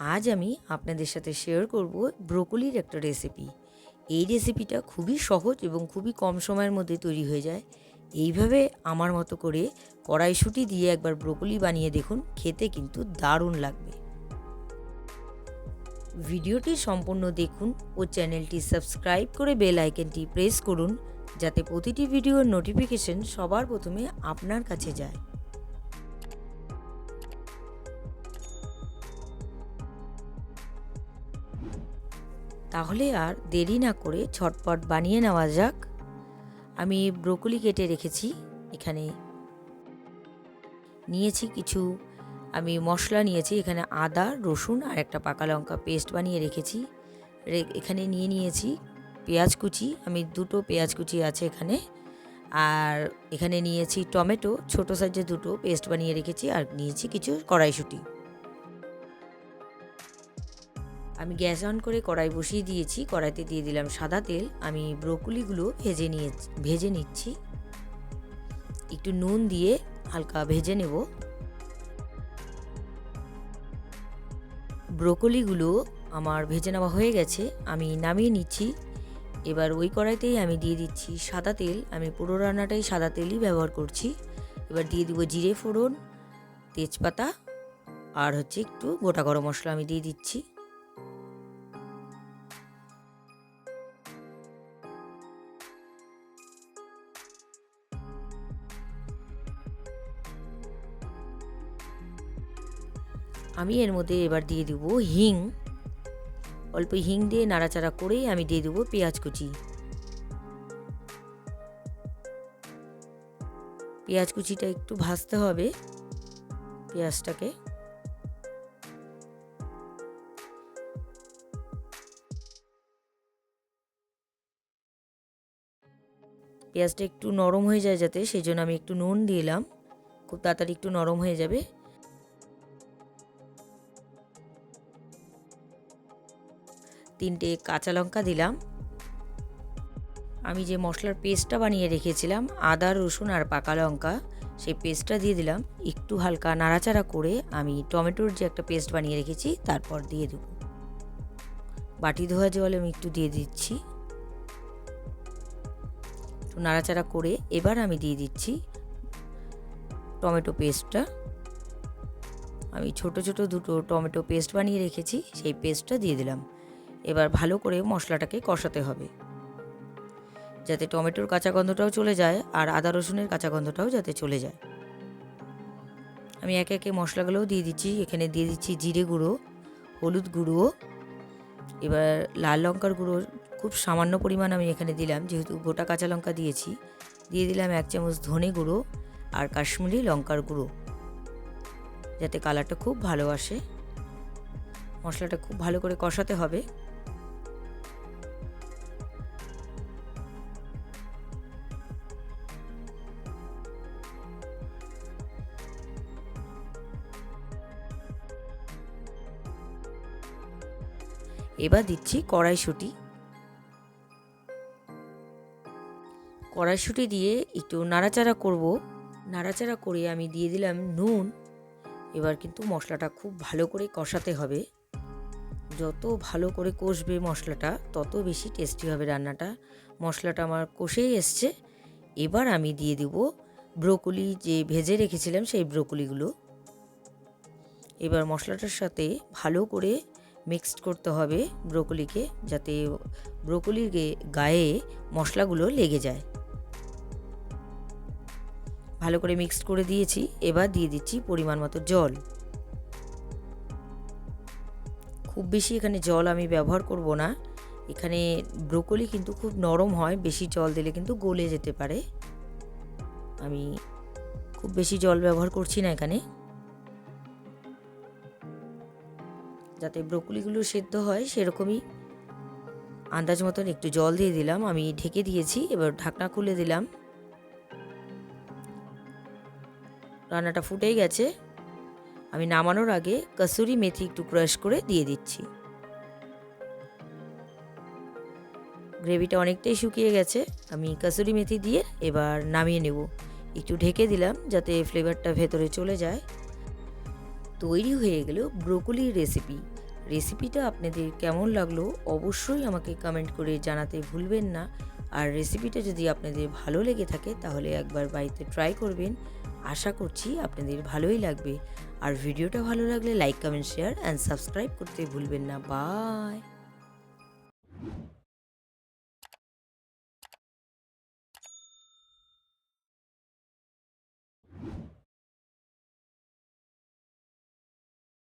আজ আমি আপনাদের সাথে শেয়ার করব ব্রোকলির একটা রেসিপি এই রেসিপিটা খুবই সহজ এবং খুবই কম সময়ের মধ্যে তৈরি হয়ে যায়। এইভাবে আমার মতো করে কড়াইশুঁটি দিয়ে একবার ব্রোকলি বানিয়ে দেখুন, খেতে কিন্তু দারুণ লাগবে। ভিডিওটি সম্পূর্ণ দেখুন ও চ্যানেলটি সাবস্ক্রাইব করে বেল আইকনটি প্রেস করুন, যাতে প্রতিটি ভিডিওর নোটিফিকেশন সবার প্রথমে আপনার কাছে যায়। তাহলে আর দেরি না করে ছটপট বানিয়ে নেওয়া যাক। আমি ব্রোকলি কেটে রেখেছি এখানে। নিয়েছি কিছু, আমি মশলা নিয়েছি, এখানে আদা, রসুন আর একটা পাকা লঙ্কা পেস্ট বানিয়ে রেখেছি। এখানে নিয়ে নিয়েছি পেঁয়াজ কুচি, আমি দুটো পেঁয়াজ কুচি আছে এখানে। আর এখানে নিয়েছি টমেটো, ছোটো সাইজের দুটো পেস্ট বানিয়ে রেখেছি আর নিয়েছি কিছু কড়াইশুঁটি। আমি গ্যাস অন করে কড়াই বসিয়ে দিয়েছি, কড়াইতে দিয়ে দিলাম সাদা তেল। আমি ব্রোকলিগুলো ভেজে নিয়ে, ভেজে নিচ্ছি। একটু নুন দিয়ে হালকা ভেজে নেব। ব্রোকলিগুলো আমার ভেজে নেওয়া হয়ে গেছে, আমি নামিয়ে নিচ্ছি। এবার ওই কড়াইতেই আমি দিয়ে দিচ্ছি সাদা তেল। আমি পুরো রান্নাটাই সাদা তেলই ব্যবহার করছি। এবার দিয়ে দিব জিরে ফোড়ন, তেজপাতা, আর হচ্ছে একটু গোটা গরম মশলা আমি দিয়ে দিচ্ছি। আমি এর মধ্যে এবার দিয়ে দেবো হিং। অল্প হিং দিয়ে নাড়াচাড়া করেই আমি দিয়ে দেবো পেঁয়াজ কুচি। পেঁয়াজ কুচিটা একটু ভাজতে হবে পেঁয়াজটাকে। পেঁয়াজটা একটু নরম হয়ে যায় যাতে, সেই জন্য আমি একটু নুন দিলাম। খুব তাড়াতাড়ি একটু নরম হয়ে যাবে। তিনটে কাঁচা লঙ্কা দিলাম। আমি যে মশলার পেস্টটা বানিয়ে রেখেছিলাম, আদা, রসুন আর পাকা লঙ্কা, সেই পেস্টটা দিয়ে দিলাম। একটু হালকা নাড়াচাড়া করে আমি টমেটোর যে একটা পেস্ট বানিয়ে রেখেছি, তারপর দিয়ে দেব। বাটি ধোয়া জল আমি একটু দিয়ে দিচ্ছি। একটু নাড়াচাড়া করে এবার আমি দিয়ে দিচ্ছি টমেটো পেস্টটা। আমি ছোট ছোট দুটো টমেটো পেস্ট বানিয়ে রেখেছি, সেই পেস্টটা দিয়ে দিলাম। এবার ভালো করে মশলাটাকে কষাতে হবে। যাতে টমেটোর কাঁচা গন্ধটাও চলে যায় আর আদা রসুনের কাঁচা গন্ধটাও যাতে চলে যায়। আমি একে একে মশলাগুলোও দিয়ে দিচ্ছি। এখানে দিয়ে দিচ্ছি জিরে গুঁড়ো, হলুদ গুঁড়ো। এবার লাল লঙ্কার গুঁড়ো খুব সামান্য পরিমাণ আমি এখানে দিলাম। যেহেতু গোটা কাঁচা লঙ্কা দিয়েছি, দিয়ে দিলাম এক চামচ ধনে গুঁড়ো আর কাশ্মীরি লঙ্কার গুঁড়ো। যাতে কালারটা খুব ভালো আসে। মশলাটা খুব ভালো করে কষাতে হবে। এবার দিচ্ছি কড়াইশুঁটি। কড়াইশুঁটি দিয়ে একটু নাড়াচাড়া করব। নাড়াচাড়া করে আমি দিয়ে দিলাম নুন। এবার কিন্তু মশলাটা খুব ভালো করে কষাতে হবে। যত ভালো করে কষবে মশলাটা, তত বেশি টেস্টি হবে রান্নাটা। মশলাটা আমার কষেই এসছে। এবার আমি দিয়ে দেব ব্রোকলি, যে ভেজে রেখেছিলাম সেই ব্রোকলিগুলো। এবার মশলাটার সাথে ভালো করে মিক্সড করতে হবে ব্রোকলিকে যাতে ব্রোকলির গায়ে মশলাগুলো লেগে যায়। ভালো করে মিক্সড করে দিয়েছি, এবার দিয়ে দিচ্ছি পরিমাণ মতো জল। খুব বেশি এখানে জল আমি ব্যবহার করব না। এখানে ব্রোকলি কিন্তু খুব নরম হয়, বেশি জল দিলে কিন্তু গলে যেতে পারে। আমি খুব বেশি জল ব্যবহার করছি না এখানে। যাতে ব্রোকলিগুলো সেদ্ধ হয়, সেরকমই আন্দাজ মতন একটু জল দিয়ে দিলাম। আমি ঢেকে দিয়েছি, এবার ঢাকনা খুলে দিলাম। রান্নাটা ফুটেই গেছে। আমি নামানোর আগে কসুরি মেথি একটু ক্রাশ করে দিয়ে দিচ্ছি। গ্রেভিটা অনেকটাই শুকিয়ে গেছে। আমি কসুরি মেথি দিয়ে এবার নামিয়ে নেব। একটু ঢেকে দিলাম যাতে ফ্লেভারটা ভেতরে চলে যায়। তৈরি হয়ে গেল ব্রোকলির রেসিপি। রেসিপিটা আপনাদের কেমন লাগল অবশ্যই আমাকে কমেন্ট করে জানাতে ভুলবেন না। আর রেসিপিটা যদি আপনাদের ভালো লেগে থাকে তাহলে একবার বাড়িতে ট্রাই করবেন। আশা করছি আপনাদের ভালোই লাগবে। আর ভিডিওটা ভালো লাগলে like comment share and subscribe করতে ভুলবেন না। বাই